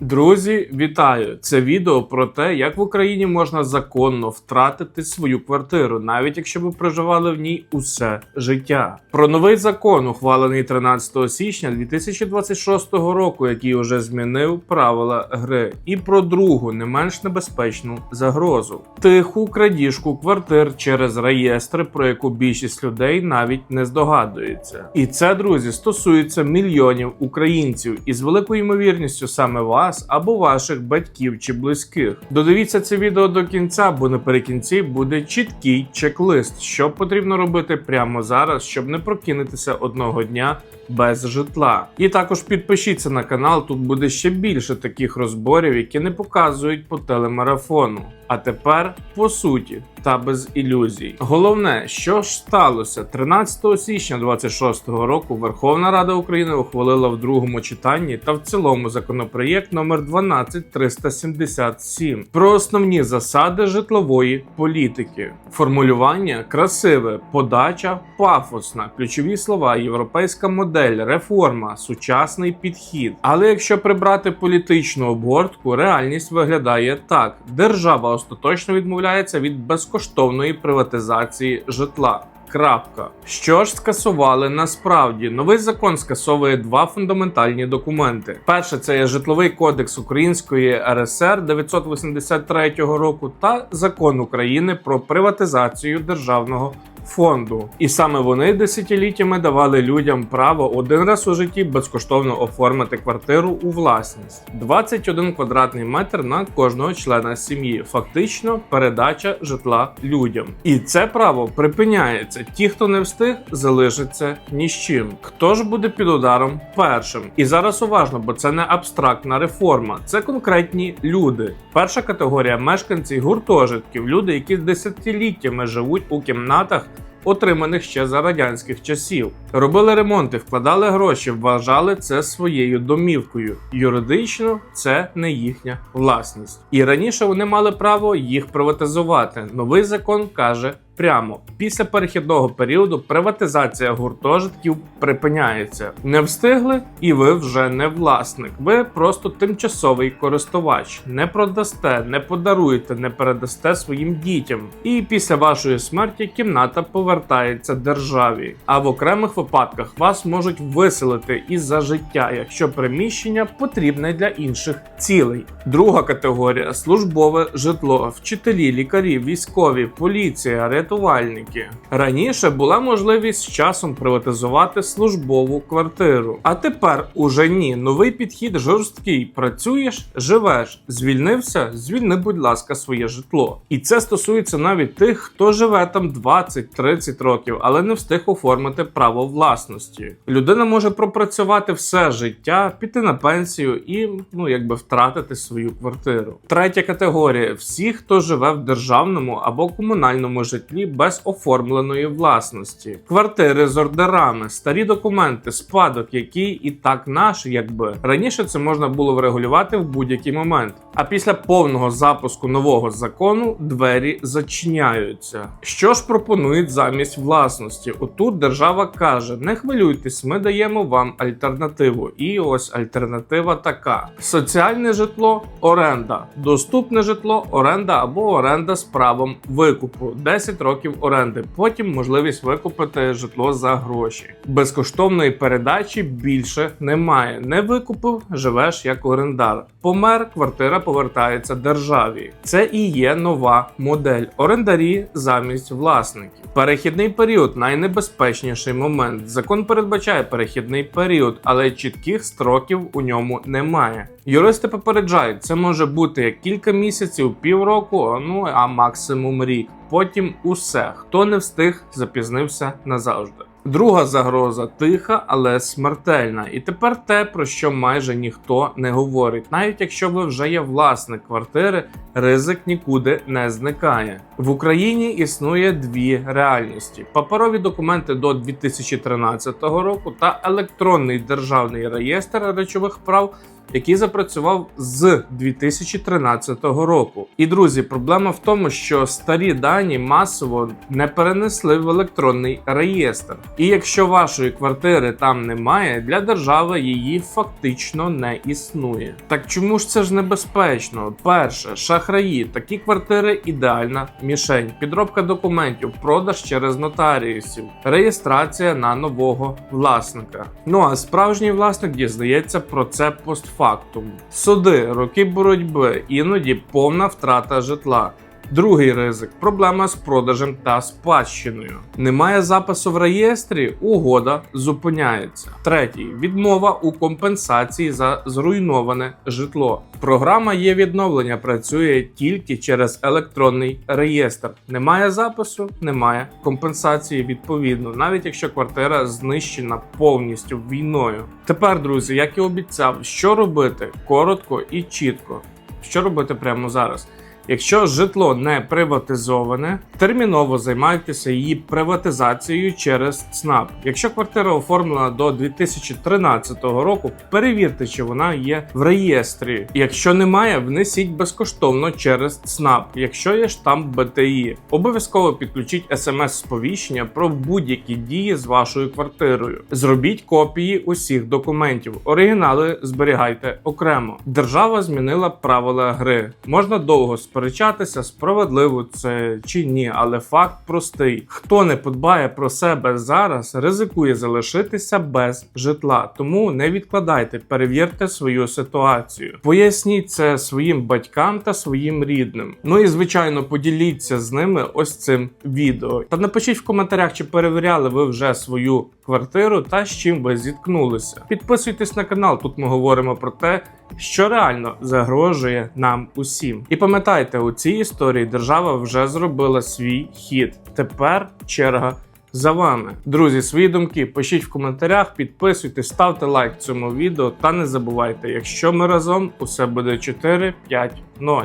Друзі, вітаю! Це відео про те, як в Україні можна законно втратити свою квартиру, навіть якщо ви проживали в ній усе життя. Про новий закон, ухвалений 13 січня 2026 року, який уже змінив правила гри, і про другу, не менш небезпечну загрозу тиху крадіжку квартир через реєстри, про яку більшість людей навіть не здогадується. І це, друзі, стосується мільйонів українців, і з великою ймовірністю саме вас або ваших батьків чи близьких. Додивіться це відео до кінця, бо наприкінці буде чіткий чек-лист, що потрібно робити прямо зараз, щоб не прокинутися одного дня без житла. І також підпишіться на канал, тут буде ще більше таких розборів, які не показують по телемарафону. А тепер по суті та без ілюзій. Головне, що ж сталося 13 січня 26-го року. Верховна Рада України ухвалила в другому читанні та в цілому законопроєкт номер 12377 про основні засади житлової політики. Формулювання красиве, подача пафосна, ключові слова, європейська модель, реформа, сучасний підхід. Але якщо прибрати політичну обгортку, реальність виглядає так: держава остаточно відмовляється від безкоштовної приватизації житла. Крапка. Що ж скасували насправді? Новий закон скасовує два фундаментальні документи. Перше це є житловий кодекс Української РСР 983 року та закон України про приватизацію державного фонду. І саме вони десятиліттями давали людям право один раз у житті безкоштовно оформити квартиру у власність. 21 квадратний метр на кожного члена сім'ї. Фактично передача житла людям. І це право припиняється. Ті, хто не встиг, залишиться ні з чим. Хто ж буде під ударом першим? І зараз уважно, бо це не абстрактна реформа, це конкретні люди. Перша категорія мешканці гуртожитків, люди, які десятиліттями живуть у кімнатах отриманих ще за радянських часів. Робили ремонти, вкладали гроші, вважали це своєю домівкою. Юридично це не їхня власність. І раніше вони мали право їх приватизувати. Новий закон каже. Прямо після перехідного періоду приватизація гуртожитків припиняється. Не встигли, і ви вже не власник. Ви просто тимчасовий користувач. Не продасте, не подаруєте, не передасте своїм дітям. І після вашої смерті кімната повертається державі. А в окремих випадках вас можуть виселити із за життя, якщо приміщення потрібне для інших цілей. Друга категорія службове житло, вчителі, лікарі, військові, поліція, рятувальники. Раніше була можливість з часом приватизувати службову квартиру. А тепер уже ні. Новий підхід жорсткий. Працюєш, живеш, звільнився, звільни, будь ласка, своє житло. І це стосується навіть тих, хто живе там 20-30 років, але не встиг оформити право власності. Людина може пропрацювати все життя, піти на пенсію і ну якби втратити свою квартиру. Третя категорія: всі, хто живе в державному або комунальному житлі без оформленої власності, квартири з ордерами, старі документи, спадок, який і так наш, якби раніше це можна було врегулювати в будь-який момент. А після повного запуску нового закону двері зачиняються. Що ж пропонують замість власності? Отут держава каже: не хвилюйтесь, ми даємо вам альтернативу. І ось альтернатива така: соціальне житло, оренда, доступне житло, оренда або оренда з правом викупу, 10 років оренди. Потім можливість викупити житло за гроші. Безкоштовної передачі більше немає. Не викупив, живеш як орендар. Помер, квартира повертається державі. Це і є нова модель. Орендарі замість власників. Перехідний період найнебезпечніший момент. Закон передбачає перехідний період, але чітких строків у ньому немає. Юристи попереджають, це може бути як кілька місяців, півроку, ну а максимум рік. Потім усе, хто не встиг, запізнився назавжди. Друга загроза тиха, але смертельна. І тепер те, про що майже ніхто не говорить. Навіть якщо ви вже є власник квартири, ризик нікуди не зникає. В Україні існує дві реальності: паперові документи до 2013 року та електронний державний реєстр речових прав який запрацював з 2013 року. І друзі, проблема в тому, що старі дані масово не перенесли в електронний реєстр. І якщо вашої квартири там немає, для держави її фактично не існує. Так чому ж це ж небезпечно? Перше, шахраї, такі квартири ідеальна мішень, підробка документів, продаж через нотаріусів, реєстрація на нового власника. Ну а справжній власник дізнається про це постфактум. Суди, роки боротьби, іноді повна втрата житла. Другий ризик проблема з продажем та спадщиною. Немає запису в реєстрі, угода зупиняється. Третій відмова у компенсації за зруйноване житло. Програма є відновлення, працює тільки через електронний реєстр. Немає запису, немає компенсації відповідно, навіть якщо квартира знищена повністю війною. Тепер, друзі, як і обіцяв, що робити коротко і чітко. Що робити прямо зараз? Якщо житло не приватизоване, терміново займайтеся її приватизацією через ЦНАП. Якщо квартира оформлена до 2013 року, перевірте, чи вона є в реєстрі. Якщо немає, внесіть безкоштовно через ЦНАП, якщо є штамп БТІ. Обов'язково підключіть смс-сповіщення про будь-які дії з вашою квартирою. Зробіть копії усіх документів. Оригінали зберігайте окремо. Держава змінила правила гри. Можна довго сперечатися, справедливо це чи ні, але факт простий: хто не подбає про себе зараз, ризикує залишитися без житла. Тому не відкладайте, перевірте свою ситуацію. Поясніть це своїм батькам та своїм рідним. Ну і звичайно, поділіться з ними ось цим відео. Та напишіть в коментарях, чи перевіряли ви вже свою квартиру та з чим ви зіткнулися. Підписуйтесь на канал. Тут ми говоримо про те, що реально загрожує нам усім. І пам'ятайте, у цій історії держава вже зробила свій хід. Тепер черга. За вами, друзі, свої думки пишіть в коментарях, підписуйтесь, ставте лайк цьому відео та не забувайте, якщо ми разом, усе буде 4-5-0.